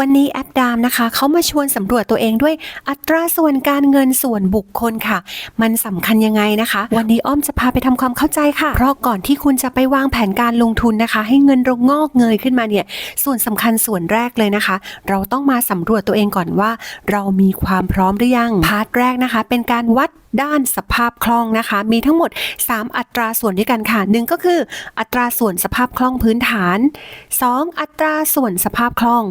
วันนี้แอปดามนะคะเขามาชวนสำรวจตัวเองด้วยอัตราส่วนการเงินส่วนบุคคลค่ะ มันสำคัญยังไงนะคะ วันนี้อ้อมจะพาไปทำความเข้าใจค่ะ เพราะก่อนที่คุณจะไปวางแผนการลงทุนนะคะ ให้เงินรงอกเงยขึ้นมาเนี่ย ส่วนสำคัญส่วนแรกเลยนะคะ เราต้องมาสำรวจตัวเองก่อนว่า เรามีความพร้อมหรือยังพาร์ทแรกนะคะ เป็นการวัดด้านสภาพคล่องนะคะ มีทั้งหมด 3 อัตราส่วนด้วยกันค่ะหนึ่งก็คือ อัตราส่วนสภาพคล่องพื้นฐาน 2. อัตราส่วนสภาพคล่อง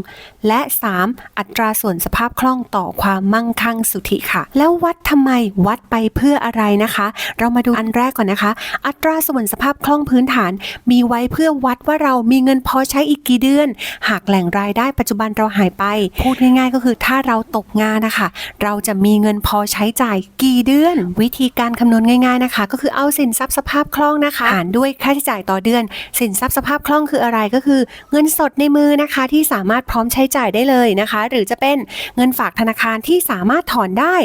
และและ 3. อัตราส่วนสภาพคล่องต่อความมั่งคั่งสุทธิค่ะ แล้ววัดทำไมวัดไปเพื่ออะไรนะคะ เรามาดูอันแรกก่อนนะคะ อัตราส่วนสภาพคล่องพื้นฐาน มีไว้เพื่อวัดว่าเรามีเงินพอใช้อีกกี่เดือน หากแหล่งรายได้ปัจจุบันเราหายไป พูดง่าย ๆ ก็คือถ้าเราตกงานนะคะ เราจะมีเงินพอใช้จ่ายกี่เดือน วิธีการคำนวณง่าย ๆนะคะ ก็คือเอาสินทรัพย์สภาพคล่องนะคะหารด้วยค่าใช้จ่ายต่อเดือน สินทรัพย์สภาพคล่องคืออะไรก็คือ เงินสดในมือนะคะ ที่สามารถพร้อมใช้จ่ายได้เลยนะคะ หรือจะเป็นเงินฝากธนาคารที่สามารถถอนได้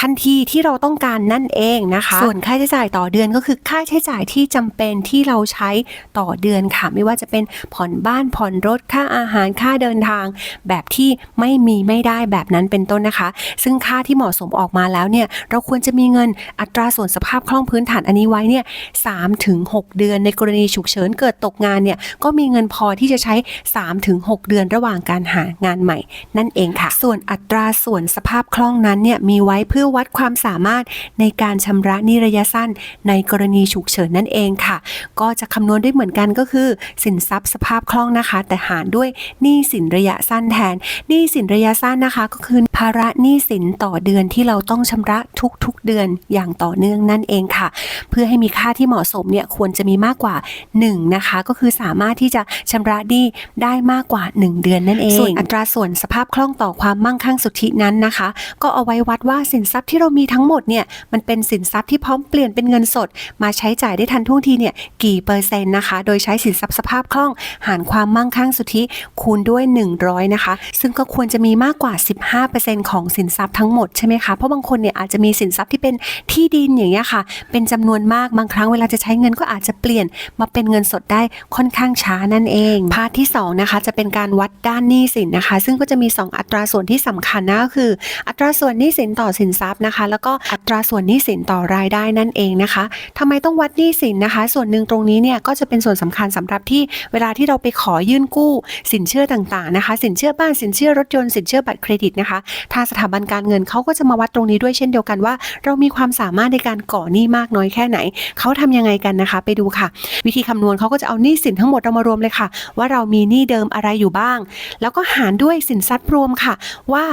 ทันทีที่เราต้องการนั่นเองนะคะ ส่วนค่าใช้จ่ายต่อเดือนก็คือค่าใช้จ่ายที่จำเป็นที่เราใช้ต่อเดือนค่ะ ไม่ว่าจะเป็นผ่อนบ้านผ่อนรถค่าอาหารค่าเดินทาง แบบที่ไม่มีไม่ได้แบบนั้นเป็นต้นนะคะ ซึ่งค่าที่เหมาะสมออกมาแล้วเนี่ยเราควรจะมีเงินอัตราส่วนสภาพคล่องพื้นฐานอันนี้ไว้เนี่ยสามถึงหกเดือนในกรณีฉุกเฉินเกิดตกงานเนี่ยก็มีเงินพอที่จะใช้ 3-6ถึง6เดือนระหว่างการหางานใหม่ นั่นเองค่ะ ส่วนอัตราส่วนสภาพคล่องนั้นเนี่ยมีไว้เพื่อวัดความสามารถในการชำระหนี้ระยะสั้นในกรณีฉุกเฉินนั่นเองค่ะ ก็จะคำนวณได้เหมือนกันก็คือ สินทรัพย์สภาพคล่องนะคะ แต่หารด้วยหนี้สินระยะสั้นแทนหนี้สินระยะสั้นนะคะ ก็คือภาระหนี้สินต่อเดือนที่เราต้องชำระทุกๆเดือนอย่างต่อเนื่องนั่นเองค่ะ เพื่อให้มีค่าที่เหมาะสมเนี่ยควรจะมีมากกว่า 1 นะคะ ก็คือสามารถที่จะชำระหนี้ได้มากกว่า 1 เดือนนั่นเองส่วนอัตราส่วนสภาพคล่องต่อความมั่งคั่งสุทธินั้นนะคะ ก็เอาไว้วัดว่าสินทรัรัพย์ที่เรามีทั้งหมดเนี่ยมันเป็นสินทรัพย์ที่พร้อมเปลี่ยนเป็นเงินสด มาใช้จ่ายได้ทันท่วงทีเนี่ยกี่เปอร์เซ็นต์นะคะ โดยใช้สินทรัพย์สภาพคล่อง หารความมั่งคั่งสุทธิคูณด้วย 100 นะคะ ซึ่งก็ควรจะมีมากกว่า 15%ของสินทรัพย์ทั้งหมดใช่ไหมคะเพราะบางคนเนี่ยอาจจะมีสินทรัพย์ที่เป็นที่ดินอย่างเงี้ยค่ะ เป็นจำนวนมากบางครั้งเวลาจะใช้เงินก็อาจจะเปลี่ยนมาเป็นเงินสดได้ค่อนข้างช้านั่นเองพาร์ทที่สองนะคะจะเป็นการวัดด้านหนี้สินนะคะ ซึ่งก็จะมี 2 อัตราส่วนที่สำคัญนะก็คือ อัตราส่วนหนี้สินต่อสินทรัพย์นะคะ แล้วก็อัตราส่วนหนี้สินต่อรายได้นั่นเองนะคะทำไมต้องวัดหนี้สินนะคะ ส่วนหนึ่งตรงนี้เนี่ยก็จะเป็นส่วนสำคัญสำหรับที่เวลาที่เราไปขอยื่นกู้ สินเชื่อต่างๆนะคะ สินเชื่อบ้านสินเชื่อรถยนต์สินเชื่อบัตรเครดิตนะคะทางสถาบันการเงินเขาก็จะมาวัดตรงนี้ด้วยเช่นเดียวกันว่า เรามีความสามารถในการก่อหนี้มากน้อยแค่ไหนเขาทำยังไงกันนะคะ ไปดูค่ะ วิธีคำนวณเขาก็จะเอาหนี้สินทั้งหมดเรามารวมเลยค่ะ ว่าเรามีหนี้เดิมอะไรอยู่บ้าง แล้วก็หารด้วยสินทรัพย์รวมค่ะ ว่า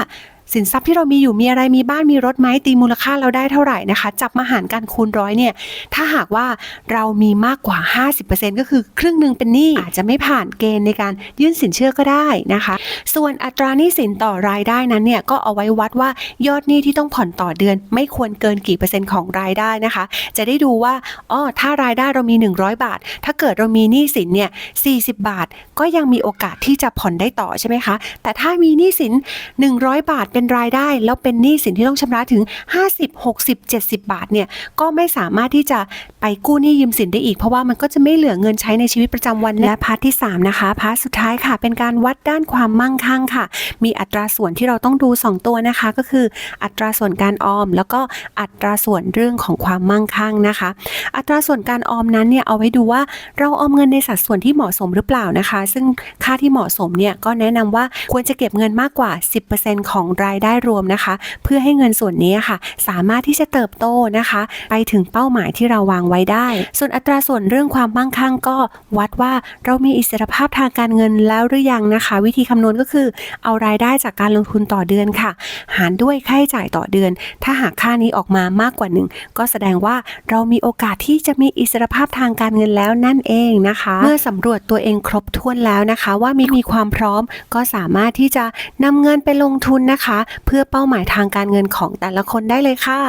สินทรัพย์ที่เรามีอยู่มีอะไรมีบ้านมีรถไหมตีมูลค่าเราได้เท่าไหร่นะคะ จับมาหารกันคูณร้อยเนี่ย ถ้าหากว่าเรามีมากกว่า 50%ก็คือครึ่งหนึ่งเป็นหนี้อาจจะไม่ผ่านเกณฑ์ในการยื่นสินเชื่อก็ได้นะคะ ส่วนอัตราหนี้สินต่อรายได้นั้นเนี่ยก็เอาไว้วัดว่ายอดหนี้ที่ต้องผ่อนต่อเดือน ไม่ควรเกินกี่เปอร์เซ็นต์ของรายได้นะคะ จะได้ดูว่าอ๋อถ้ารายได้เรามี 100 บาท ถ้าเกิดเรามีหนี้สินเนี่ย40 บาท ก็ยังมีโอกาสที่จะผ่อนได้ต่อใช่ไหมคะ แต่ถ้ามีหนี้สิน 100 บาทเป็นรายได้แล้วเป็นหนี้สินที่ต้องชำระถึง 50 60 70 บาทเนี่ยก็ไม่สามารถที่จะไปกู้หนี้ยืมสินได้อีก เพราะว่ามันก็จะไม่เหลือเงินใช้ในชีวิตประจำวันและพาร์ทที่ 3 นะคะพาร์ทสุดท้ายค่ะ เป็นการวัดด้านความมั่งคั่งค่ะ มีอัตราส่วนที่เราต้องดู 2 ตัวนะคะ ก็คืออัตราส่วนการออม แล้วก็อัตราส่วนเรื่องของความมั่งคั่งนะคะ อัตราส่วนการออมนั้นเนี่ยเอาไว้ดูว่าเราออมเงินในสัดส่วนที่เหมาะสมหรือเปล่านะคะ ซึ่งค่าที่เหมาะสมเนี่ยก็แนะนำว่าควรจะเก็บเงินมากกว่า 10%ของรายได้รวมนะคะ เพื่อให้เงินส่วนนี้ค่ะ สามารถที่จะเติบโตนะคะ ไปถึงเป้าหมายที่เราวางไว้ได้ ส่วนอัตราส่วนเรื่องความมั่งคั่งก็วัดว่าเรามีอิสรภาพทางการเงินแล้วหรือยังนะคะ วิธีคำนวณก็คือ เอารายได้จากการลงทุนต่อเดือนค่ะ หารด้วยค่าใช้จ่ายต่อเดือน ถ้าหากค่านี้ออกมามากกว่าหนึ่งก็แสดงว่าเรามีโอกาสที่จะมีอิสรภาพทางการเงินแล้วนั่นเองนะคะ เมื่อสำรวจตัวเองครบถ้วนแล้วนะคะ ว่ามีมีความพร้อมก็สามารถที่จะนำเงินไปลงทุนนะคะเพื่อเป้าหมายทางการเงินของแต่ละคนได้เลยค่ะ